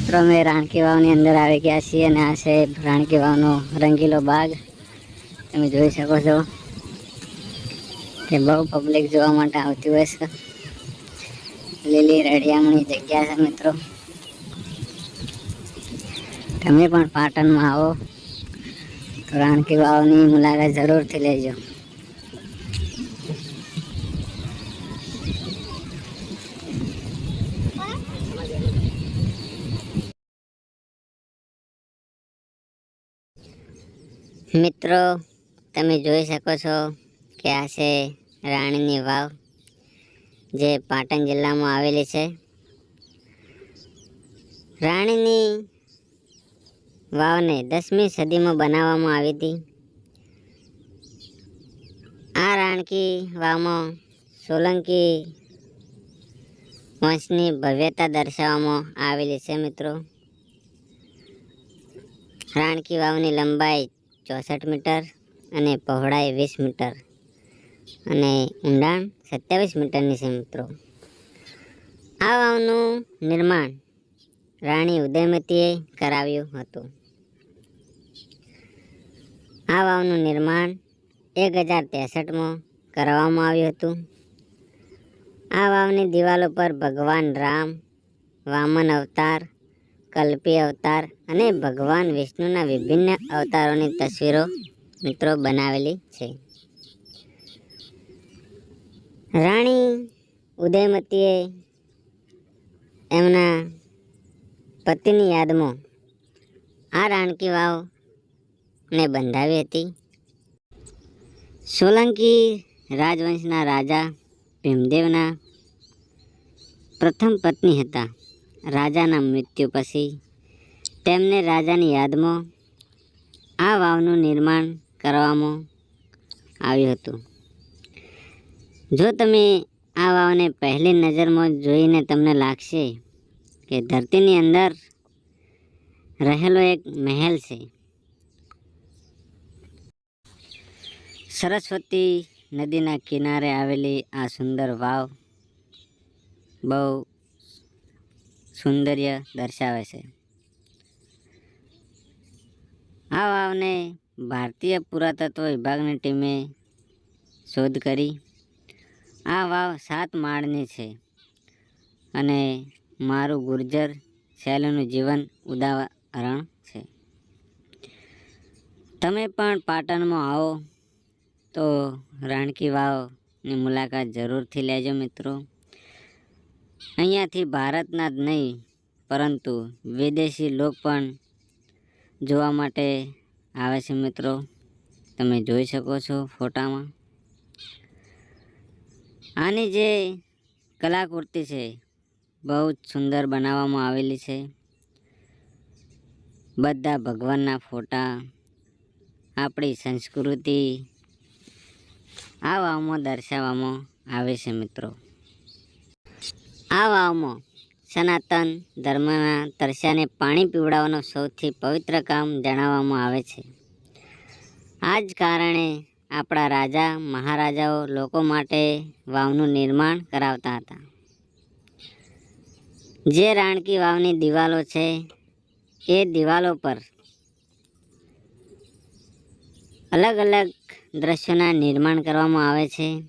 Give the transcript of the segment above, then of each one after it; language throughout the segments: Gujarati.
મિત્રો, અમે રાણકી વાવની અંદર આવી ગયા છીએ અને આ છે રાણકી વાવનો રંગીલો બાગ. તમે જોઈ શકો છો કે બહુ પબ્લિક જોવા માટે આવતી હોય છે. લીલી રળિયામણી જગ્યા છે મિત્રો. તમે પણ પાટણમાં આવો તો રાણકી વાવની મુલાકાત જરૂરથી લેજો. મિત્રો, તમે જોઈ શકો છો કે આ છે રાણીની વાવ જે પાટણ જિલ્લામાં આવેલી છે. રાણીની વાવને દસમી સદીમાં બનાવવામાં આવી હતી. આ રાણકી વાવમાં સોલંકી વંશની ભવ્યતા દર્શાવવામાં આવેલી છે મિત્રો. રાણકી વાવની લંબાઈ ચોસઠ મીટર અને પહોળાઈ વીસ મીટર અને ઊંડાણ સત્યાવીસ મીટરની છે મિત્રો. આ વાવનું નિર્માણ રાણી ઉદયમતીએ કરાવ્યું હતું. આ વાવનું નિર્માણ એક હજાર ત્રેસઠમાં કરવામાં આવ્યું હતું. આ વાવની દિવાલો પર ભગવાન રામ વામન અવતાર કલ્પી અવતાર અને ભગવાન વિષ્ણુના વિભિન્ન અવતારોની તસવીરો મિત્રો બનાવેલી છે. રાણી ઉદયમતીએ એમના પતિની યાદમાં આ રાણકી વાવને બંધાવી હતી. સોલંકી રાજવંશના રાજા ભીમદેવના પ્રથમ પત્ની હતા. રાજાના મૃત્યુ પછી તેમને રાજાની યાદમાં આ વાવનું નિર્માણ કરવામાં આવ્યું હતું. જો તમે આ વાવને પહેલી નજરમાં જોઈને તમને લાગશે કે ધરતીની અંદર રહેલો એક મહેલ છે. સરસ્વતી નદીના કિનારે આવેલી આ સુંદર વાવ બહુ સૌંદર્ય દર્શાવે છે. આ વાવને ભારતીય પુરાતત્વ વિભાગની ટીમે શોધ કરી. આ વાવ સાત માળની છે અને મારું ગુર્જર શૈલીનું જીવન ઉદાહરણ છે. તમે પણ પાટણમાં આવો તો રાણકી વાવની મુલાકાત જરૂરથી લેજો મિત્રો. અહીંયાથી ભારતના જ નહીં, પરંતુ વિદેશી લોક પણ જોવા માટે આવે છે મિત્રો. તમે જોઈ શકો છો ફોટામાં. આની જે કલાકૃતિ છે, બહુ જ સુંદર બનાવવામાં આવેલી છે. બધા ભગવાનના ફોટા, આપણી સંસ્કૃતિ આવામાં દર્શાવવામાં આવે છે મિત્રો. આ વાવમાં સનાતન ધર્મના તરસ્યાને પાણી પીવડાવવાનું સૌથી પવિત્ર કામ જણાવવામાં આવે છે. આ જ કારણે આપણા રાજા, મહારાજાઓ લોકો માટે વાવનું નિર્માણ કરાવતા હતા. જે રાણકી વાવની દિવાલો છે, એ દિવાલો પર અલગ અલગ દ્રશ્યોના નિર્માણ કરવામાં આવે છે.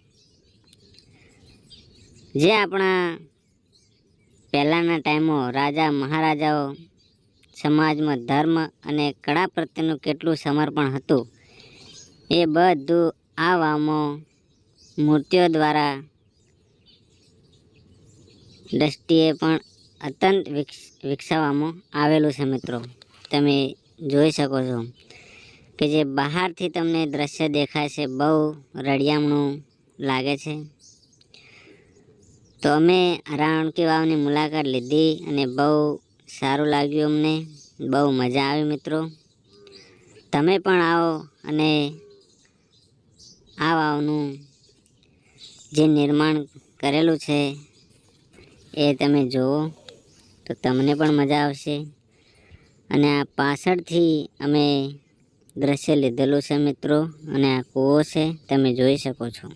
જે આપણા પહેલાંના ટાઈમો રાજા મહારાજાઓ સમાજમાં ધર્મ અને કળા પ્રત્યેનું કેટલું સમર્પણ હતું, એ બધું આ વામો મૂર્તિઓ દ્વારા દ્રષ્ટિએ પણ અત્યંત વિકસ વિકસાવવામાં આવેલું છે મિત્રો. તમે જોઈ શકો છો કે જે બહારથી તમને દ્રશ્ય દેખાય છે, બહુ રળિયામણું લાગે છે. તો અમે રાણકી વાવની મુલાકાત લીધી અને બહુ સારું લાગ્યું અમને. બહુ મજા આવી મિત્રો. તમે પણ આવો અને આ વાવનું જે નિર્માણ કરેલું છે એ તમે જુઓ તો તમને પણ મજા આવશે. અને આ પાછળથી અમે દ્રશ્ય લીધેલું છે મિત્રો અને આ કૂવો છે, તમે જોઈ શકો છો.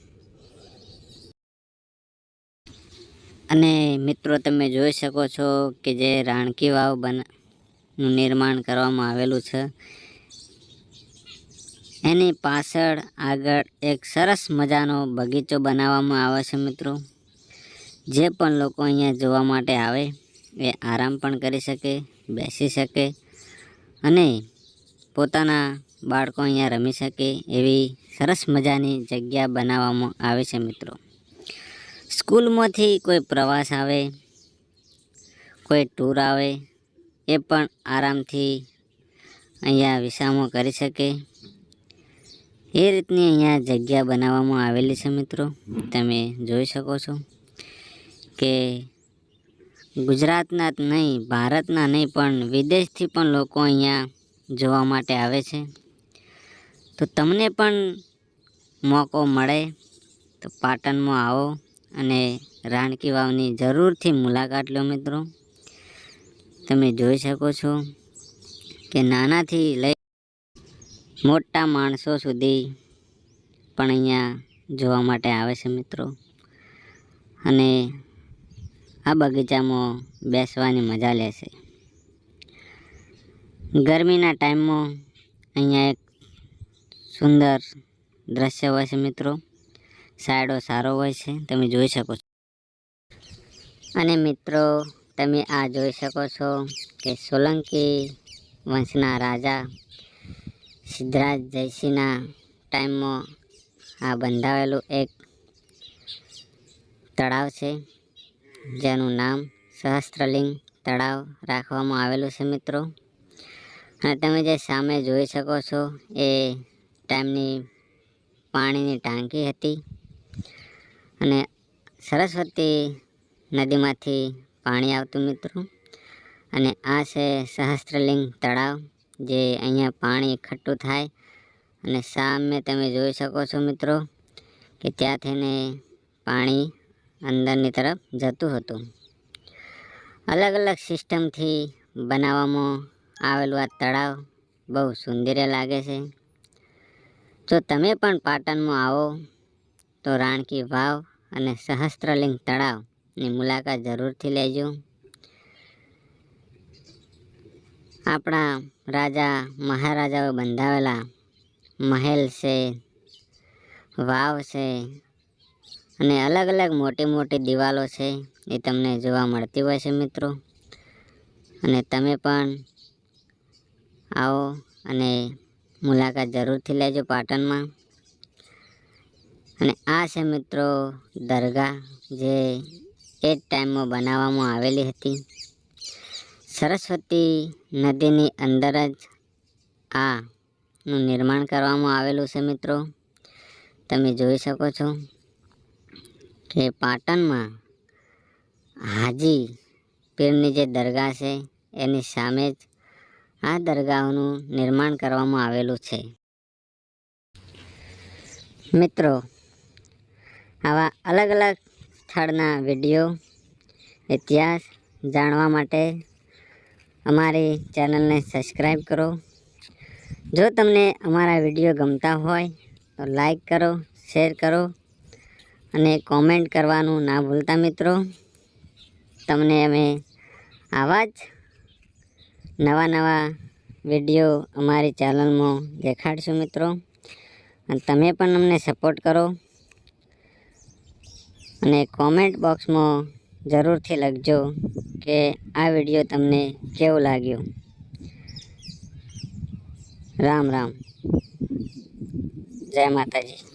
અને મિત્રો, તમે જોઈ શકો છો કે જે રાણકી વાવ બનનું નિર્માણ કરવામાં આવેલું છે. એની પાછળ આગળ એક સરસ મજાનો બગીચો બનાવવામાં આવે છે, મિત્રો. જે પણ લોકો અહીંયા જોવા માટે આવે, એ આરામ પણ કરી શકે, બેસી શકે અને પોતાના બાળકો અહીંયા રમી શકે એવી સરસ મજાની જગ્યા બનાવવામાં આવે છે, મિત્રો. સ્કૂલમાંથી કોઈ પ્રવાસ આવે, કોઈ ટૂર આવે, એ પણ આરામથી અહીંયા વિસામો કરી શકે. એ રીતની અહીંયા જગ્યા બનાવવામાં આવેલી છે મિત્રો. તમે જોઈ શકો છો કે ગુજરાતના જ નહીં, ભારતના નહીં, પણ વિદેશથી પણ લોકો અહીંયા જોવા માટે આવે છે. તો તમને પણ મોકો મળે, તો પાટણમાં આવો. અને રાણકી વાવની જરૂરથી મુલાકાત લો મિત્રો. તમે જોઈ શકો છો કે નાનાથી લઈ મોટા માણસો સુધી પણ અહીંયા જોવા માટે આવે છે મિત્રો. અને આ બગીચામાં બેસવાની મજા લેશે ગરમીના ટાઈમમાં અહીંયા એક સુંદર દ્રશ્ય હોય છે મિત્રો. સાયડો સારો હોય છે, તમે જોઈ શકો છો. અને મિત્રો, તમે આ જોઈ શકો છો કે સોલંકી વંશના રાજા સિદ્ધરાજ જયસિંહના ટાઈમમાં આ બંધાવેલું એક તળાવ છે, જેનું નામ સહસ્ત્રલિંગ તળાવ રાખવામાં આવેલું છે, મિત્રો. અને તમે જે સામે જોઈ શકો છો, એ ટાઈમની પાણીની ટાંકી હતી. અને સરસ્વતી નદીમાંથી પાણી આવતું મિત્રો. અને આ છે સહસ્ત્રલિંગ તળાવ, જે અહીંયા પાણી ખટ્ટું થાય. અને સામે તમે જોઈ શકો છો મિત્રો, કે ત્યાં થઈને પાણી અંદરની તરફ જતું હતું. અલગ અલગ સિસ્ટમથી બનાવવામાં આવેલું આ તળાવ બહુ સુંદર લાગે છે. જો તમે પણ પાટણમાં આવો તો રાણકી વાવ અને સહસ્ત્રલિંગ તળાવની મુલાકાત જરૂરથી લેજો. આપણા રાજા મહારાજાઓ બંધાવેલા મહેલ છે, વાવ છે અને અલગ અલગ મોટી મોટી દિવાલો છે એ તમને જોવા મળતી હોય છે મિત્રો. અને તમે પણ આવો અને મુલાકાત જરૂરથી લેજો પાટણમાં. અને આ છે મિત્રો દરગાહ, જે એ જ ટાઈમમાં બનાવવામાં આવેલી હતી. સરસ્વતી નદીની અંદર જ આ નું નિર્માણ કરવામાં આવેલું છે મિત્રો. તમે જોઈ શકો છો કે પાટણમાં હાજી પીરની જે દરગાહ છે, એની સામે જ આ દરગાહનું નિર્માણ કરવામાં આવેલું છે. મિત્રો આવા અલગ અલગ સ્થળના વીડિયો, ઇતિહાસ જાણવા માટે અમારી ચેનલને સબસ્ક્રાઈબ કરો. જો તમને અમારા વીડિયો ગમતા હોય, તો લાઈક કરો, શેર કરો અને કોમેન્ટ કરવાનું ના ભૂલતા મિત્રો. તમને અમે આવા જ નવા નવા વીડિયો અમારી ચેનલમાં દેખાડશું મિત્રો. અને તમે પણ અમને સપોર્ટ કરો. અને કોમેન્ટ બોક્સમાં જરૂરથી લખજો કે આ વીડિયો તમને કેવો લાગ્યો. રામ રામ. જય માતાજી.